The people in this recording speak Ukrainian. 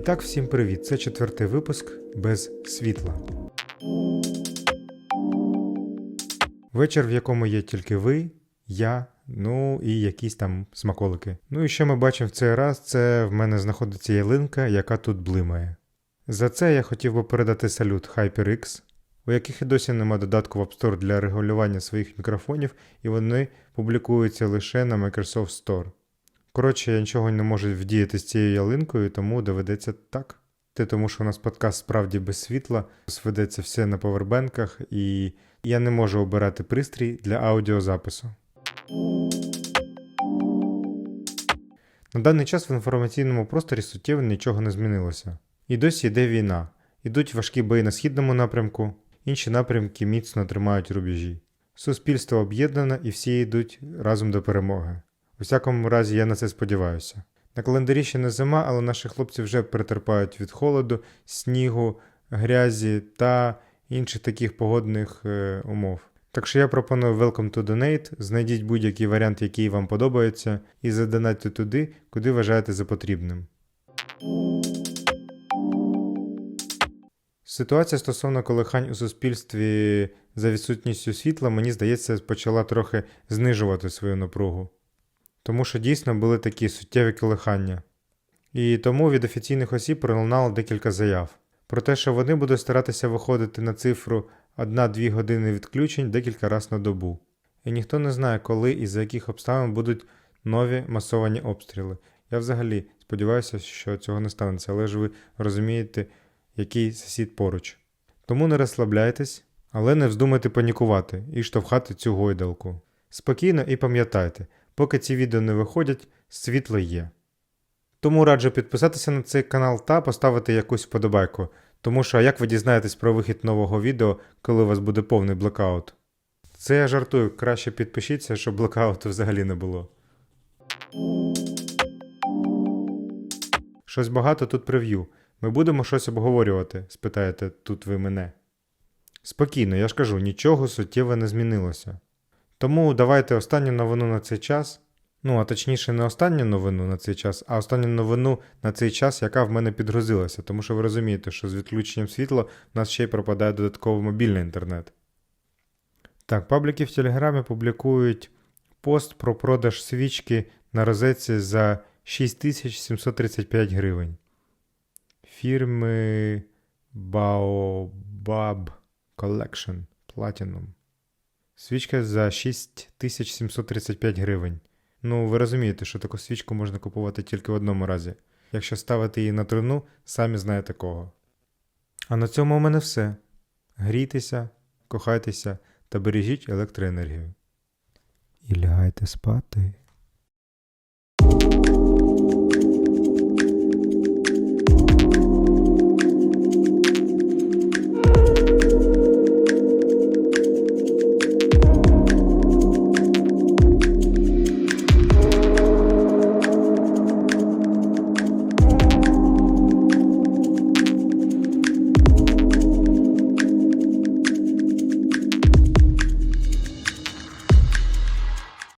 так, всім привіт! Це четвертий випуск без світла. Вечір, в якому є тільки ви, я, ну і якісь там смаколики. Ну і що ми бачимо в цей раз, це в мене знаходиться ялинка, яка тут блимає. За це я хотів би передати салют HyperX, у яких і досі нема додатку в App Store для регулювання своїх мікрофонів, і вони публікуються лише на Microsoft Store. Коротше, я нічого не можу вдіяти з цією ялинкою, тому доведеться так. Те, тому що у нас подкаст справді без світла, сведеться все на повербенках, і я не можу обирати пристрій для аудіозапису. На даний час в інформаційному просторі суттєво нічого не змінилося. І досі йде війна. Ідуть важкі бої на східному напрямку, інші напрямки міцно тримають рубежі. Суспільство об'єднане і всі йдуть разом до перемоги. У всякому разі, я на це сподіваюся. На календарі ще не зима, але наші хлопці вже перетерпають від холоду, снігу, грязі та інших таких погодних е, умов. Так що я пропоную Welcome to Donate, знайдіть будь-який варіант, який вам подобається, і задонатьте туди, куди вважаєте за потрібним. Ситуація стосовно колихань у суспільстві за відсутністю світла, мені здається, почала трохи знижувати свою напругу. Тому що дійсно були такі суттєві колихання. І тому від офіційних осіб пролунало декілька заяв про те, що вони будуть старатися виходити на цифру 1-2 години відключень декілька разів на добу. І ніхто не знає, коли і за яких обставин будуть нові масовані обстріли. Я взагалі сподіваюся, що цього не станеться, але ж ви розумієте, який сусід поруч. Тому не розслабляйтесь, але не вздумайте панікувати і штовхати цю гойдалку. Спокійно і пам'ятайте, поки ці відео не виходять, світло є. Тому раджу підписатися на цей канал та поставити якусь вподобайку, тому що як ви дізнаєтесь про вихід нового відео, коли у вас буде повний блокаут? Це я жартую, краще підпишіться, щоб блокауту взагалі не було. Щось багато тут прев'ю. Ми будемо щось обговорювати, спитаєте тут ви мене. Спокійно, я ж кажу, нічого суттєво не змінилося. Тому давайте останню новину на цей час. Ну, а точніше, не останню новину на цей час, а останню новину на цей час, яка в мене підгрузилася, тому що ви розумієте, що з відключенням світла в нас ще й пропадає додатково мобільний інтернет. Так, пабліки в Телеграмі публікують пост про продаж свічки на розетці за 6735 гривень. Фірми Baobab Collection Platinum. Свічка за 6735 гривень. Ну, ви розумієте, що таку свічку можна купувати тільки в одному разі. Якщо ставити її на труну, самі знаєте кого. А на цьому у мене все. Грійтеся, кохайтеся та бережіть електроенергію. І лягайте спати.